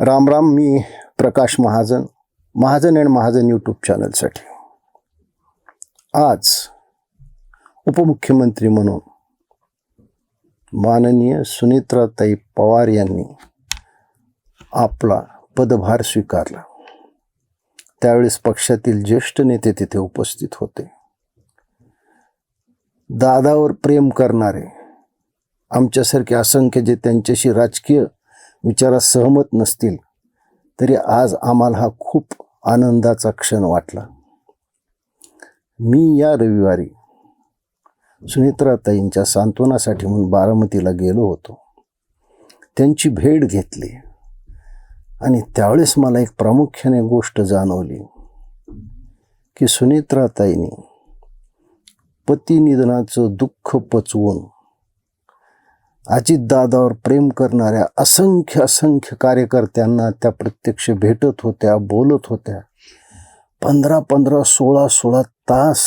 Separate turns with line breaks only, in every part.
राम राम मी Prakash Mahajan Mahajan and Mahajan YouTube चॅनलसाठी आज उपमुख्यमंत्री म्हणून माननीय सुनित्राताई पवार यांनी आपला पदभार स्वीकारला. त्यावेळेस पक्षातील ज्येष्ठ नेते तिथे उपस्थित होते. दादावर प्रेम करणारे आमच्यासारखे असंख्य जे त्यांच्याशी राजकीय विचारात सहमत नसतील तरी आज आम्हाला हा खूप आनंदाचा क्षण वाटला. मी या रविवारी सुनेत्राताईंच्या सांत्वनासाठी म्हणून बारामतीला गेलो होतो. त्यांची भेट घेतली आणि त्यावेळेस मला एक प्रामुख्याने गोष्ट जाणवली की सुनेत्राताईंनी पती निधनाचं दुःख पचवून अजितदादावर प्रेम करणाऱ्या असंख्य असंख्य कार्यकर्त्यांना त्या प्रत्यक्ष भेटत होत्या बोलत होत्या. पंधरा पंधरा सोळा सोळा तास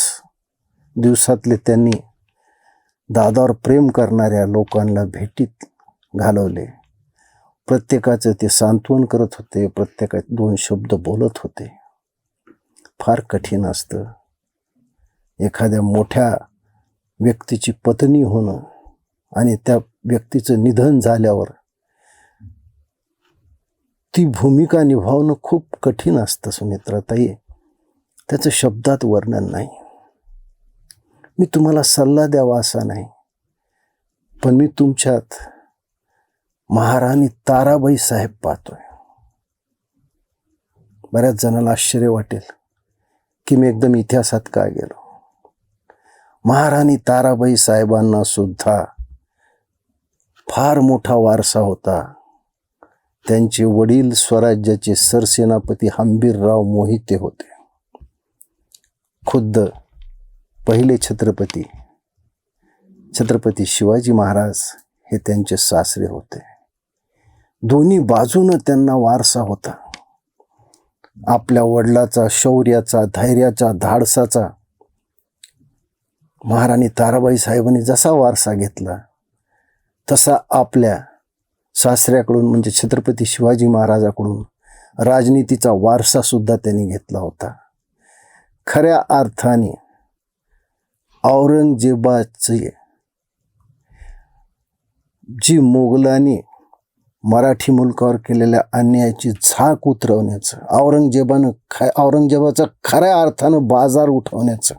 दिवसातले त्यांनी दादावर प्रेम करणाऱ्या लोकांना भेटीत घालवले. प्रत्येकाचं ते सांत्वन करत होते प्रत्येकात दोन शब्द बोलत होते. फार कठीण असतं. एखाद्या मोठ्या व्यक्तीची पत्नी होणं आणि त्या व्यक्तीचं निधन झाल्यावर ती भूमिका निभावणं खूप कठीण असतं सुनेत्राताई. त्याचं शब्दात वर्णन नाही. मी तुम्हाला सल्ला द्यावा असा नाही. पण मी तुमच्यात महाराणी ताराबाई साहेब पाहतोय. बऱ्याच जणांना आश्चर्य वाटेल की मी एकदम इतिहासात का गेलो? महाराणी ताराबाई साहेबांना सुद्धा फार मोठा वारसा होता. त्यांचे वडील स्वराज्याचे सरसेनापती हंबीरराव मोहिते होते. खुद्द पहिले छत्रपती. छत्रपती शिवाजी महाराज हे त्यांचे सासरे होते. दोन्ही बाजूनं त्यांना वारसा होता. आपल्या वडिलाचा शौर्याचा धैर्याचा धाडसाचा. महाराणी ताराबाई साहेबांनी जसा वारसा घेतला तसा आपल्या सासऱ्याकडून म्हणजे छत्रपती शिवाजी महाराजाकडून राजनीतीचा वारसासुद्धा त्यांनी घेतला होता. खऱ्या अर्थाने औरंगजेबाचे जी मोगलांनी मराठी मुलकावर केलेल्या अन्यायाची झाक उतरवण्याचं औरंगजेबानं ख औरंगजेबाचा खऱ्या अर्थानं बाजार उठवण्याचं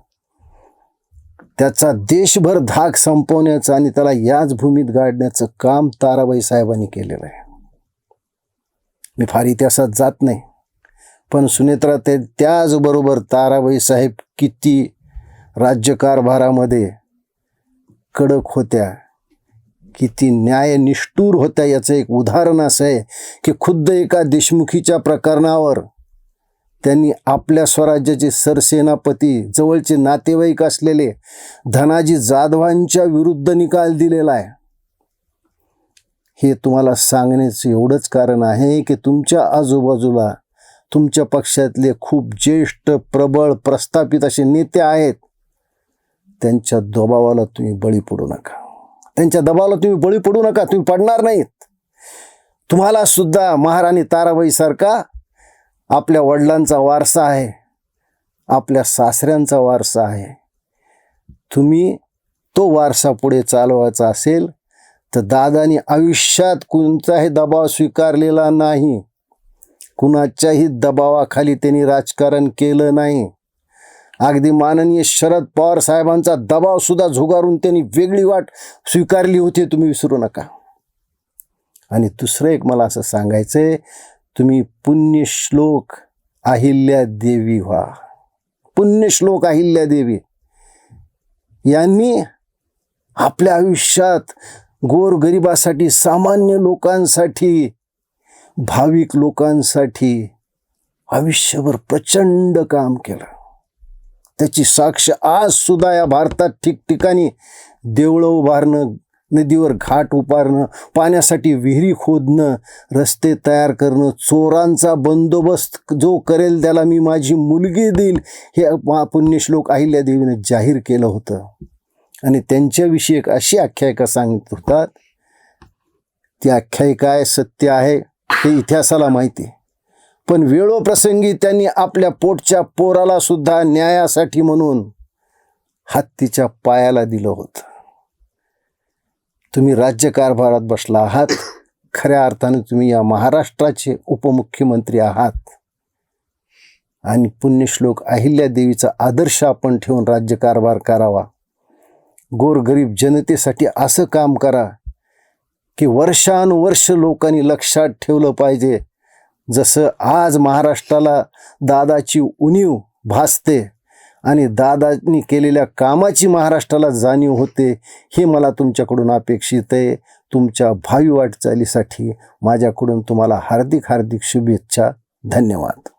त्याचा देशभर धाक संपवण्याचं आणि त्याला याच भूमीत गाडण्याचं काम ताराबाई साहेबांनी केलेलं आहे. मी फार इतिहासात जात नाही पण सुनेत्रा ते त्याचबरोबर ताराबाई साहेब किती राज्यकारभारामध्ये कडक होत्या किती न्यायनिष्ठूर होत्या याचं एक उदाहरण असं आहे की खुद्द एका देशमुखीच्या प्रकरणावर त्यांनी आपल्या स्वराज्याचे सरसेनापती जवळचे नातेवाईक असलेले धनाजी जाधवांच्या विरुद्ध निकाल दिलेला आहे. हे तुम्हाला सांगण्याचं एवढंच कारण आहे की तुमच्या आजूबाजूला तुमच्या पक्षातले खूप ज्येष्ठ प्रबळ प्रस्थापित असे नेते आहेत. त्यांच्या दबावाला तुम्ही बळी पडू नका. त्यांच्या दबावाला तुम्ही बळी पडू नका तुम्ही पडणार नाहीत. तुम्हाला सुद्धा महाराणी ताराबाई सारखा आपल्या वडिलांचा वारसा आहे. आपल्या सासऱ्यांचा वारसा आहे. तुम्ही तो वारसा पुढे चालवायचा असेल तर दादानी आयुष्यात कोणताही दबाव स्वीकारलेला नाही. कुणाच्याही दबावाखाली त्यांनी राजकारण केलं नाही. अगदी माननीय शरद पवार साहेबांचा दबावसुद्धा झुगारून त्यांनी वेगळी वाट स्वीकारली होती तुम्ही विसरू नका. आणि दुसरं एक मला असं सांगायचं आहे तुम्ही पुण्यश्लोक अहिल्या देवी व्हा. पुण्यश्लोक अहिल्या देवी. यांनी आपल्या आयुष्यात गोरगरिबासाठी सामान्य लोकांसाठी भाविक लोकांसाठी आयुष्यभर प्रचंड काम केलं. त्याची साक्ष आज सुद्धा या भारतात ठिकठिकाणी देवळं उभारणं नदीवर घाट उभारणं पाण्यासाठी विहिरी खोदणं रस्ते तयार करणं चोरांचा बंदोबस्त जो करेल त्याला मी माझी मुलगी देईल हे पुण्यश्लोक अहिल्यादेवीनं जाहीर केलं होतं. आणि त्यांच्याविषयी एक अशी आख्यायिका सांगत होतात. ती आख्यायिका आहे सत्य आहे. हे इतिहासाला माहिती आहे. पण वेळोप्रसंगी त्यांनी आपल्या पोटच्या पोराला सुद्धा न्यायासाठी म्हणून हत्तीच्या पायाला दिलं होतं. तुम्ही राज्यकारभारात बसला आहात. खऱ्या अर्थाने तुम्ही या महाराष्ट्राचे उपमुख्यमंत्री आहात. आणि पुण्यश्लोक अहिल्यादेवीचा आदर्श आपण ठेवून राज्यकारभार करावा. गोरगरीब जनतेसाठी असं काम करा की वर्षानुवर्ष लोकांनी लक्षात ठेवलं पाहिजे. जसं आज महाराष्ट्राला दादाची उणीव भासते आणि दादांनी केलेल्या कामाची महाराष्ट्राला जाणीव होते हे मला तुमच्याकडून अपेक्षित आहे. तुमच्या भावी वाटचालीसाठी माझ्याकडून तुम्हाला हार्दिक हार्दिक शुभेच्छा. धन्यवाद.